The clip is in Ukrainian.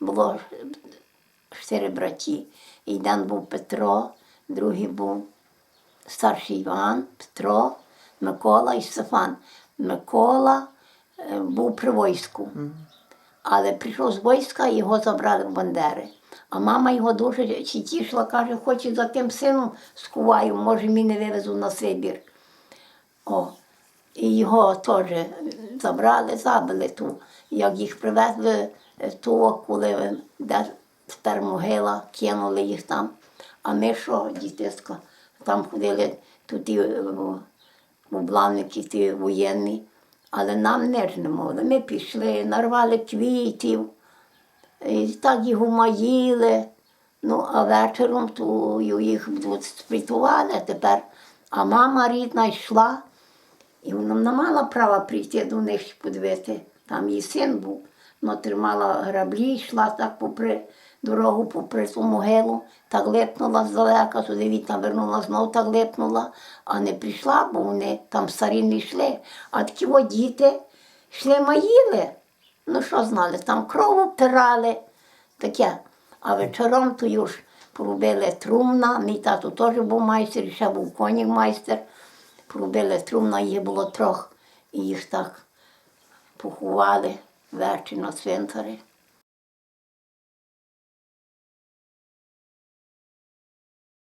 було чотири браті. І один був Петро, другий був старший Іван, Петро, Микола і Стефан. Микола е, був при війську, але прийшов з війська і його забрали в Бандери. А мама його дуже тішила, каже, хочу за тим сином скуваю, може, мене вивезу на Сибір. О, і його теж забрали, забили ту. Як їх привезли е, ту, коли де тепер могила, кинули їх там. А ми що, дітисько, там ходили тут ті е, ті воєнні, але нам не ж не могли. Ми пішли, нарвали квітів, і так їх умаїли. Ну, а вечором ту їх спритували тепер. А мама рідна йшла, і вона не мала права прийти до них подивити. Там її син був. Вона тримала граблі, йшла так попри дорогу, попри ту могилу, так липнула здалека, сюди від вернула, знов так липнула, а не прийшла, бо вони там старі не йшли. А такі от діти йшли маїли. Ну що знали, там кров обтирали, таке. А вечором то ж поробили трумна, мій тато теж був майстер, ще був конік майстер. Поробили трумна, їх було трьох, і їх так поховали värt till något väntare.